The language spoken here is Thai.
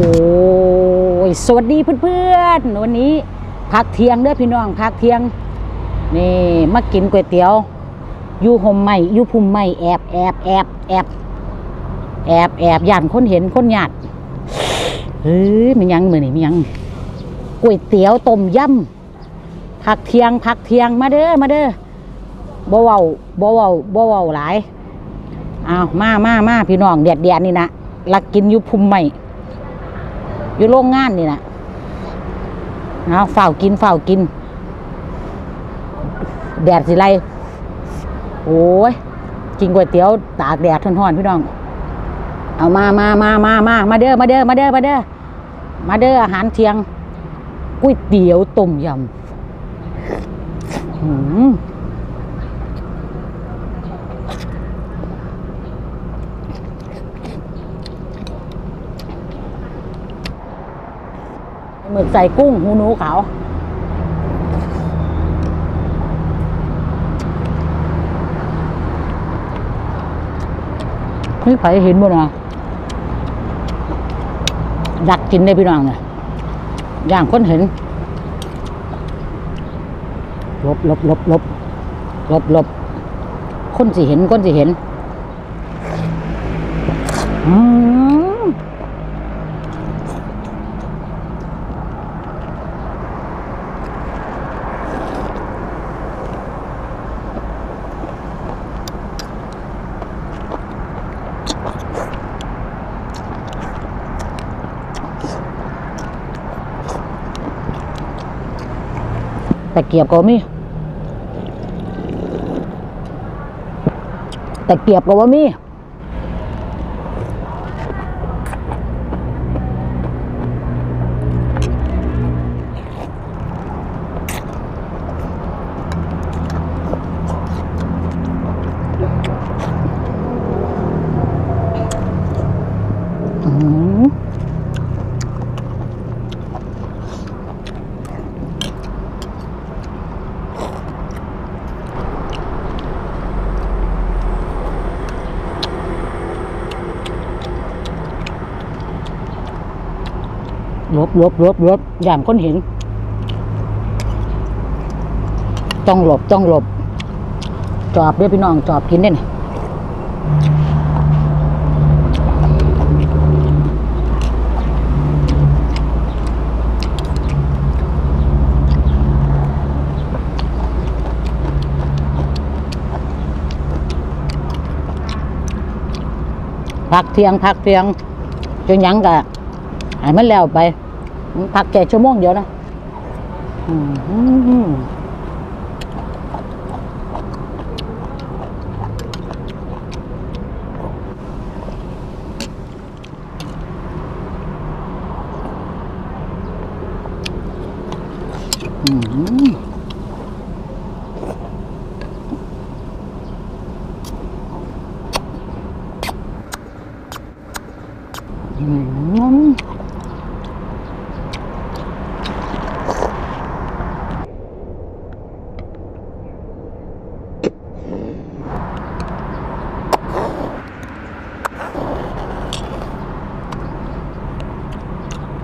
อ้ยสวัสดีเพื่อนๆวันนี้พักเที่ยงเด้อพี่น้องพักเที่ยงนี่มากินก๋วยเตี๋ยวอยู่ห่มใหม่อยู่พุ่มใหม่แอบแอบแอบแอบแอบแอบย่านคนเห็นคนหยาดเฮ้ยมันยังมือนี่มันยังก๋วยเตี๋ยวต้มยำพักเที่ยงพักเที่ยงมาเด้อมาเด้อบ่เว้าบ่เว้าบ่เว้าหลายอ้าวมามามาพี่น้องแดดแดดนี่นะลักกินอยู่พุ่มใหม่ อยู่โรงงานนี่นะเอาเฝ้าวกินเฝ้าวกิน แดดสิไรโอ้ยกินก๋วยเตี๋ยวตากแดดทอนๆพี่น้อง เอามามามามามามาเด้อมาเด้อมาเด้อมาเด้อมาเด้ออาหารเที่ยงก๋วยเตี๋ยวต้มยำ หืมหมึกใส่กุ้งหูหนูขาวนี่ไผเห็นบ่นะดักกินได้พี่น้องเนี่ยย่างคนเห็นหลบหลบหลบหลบหลบหลบคนสิเห็นคนสิเห็น อืมะเกียบก็มีตะเกียบก็ว่ามีอืมห ลบลบลบลบอย่างคนเห็น ต้องหลบต้องหลบ จอบเด้อพี่น้องจอบกินได้น่ะพักเที่ยงพักเที่ยงจนยังกะ หายมันแล้วไป พักแก่ชั่วโมงเดียวนะอืม嗯。Mm hmm.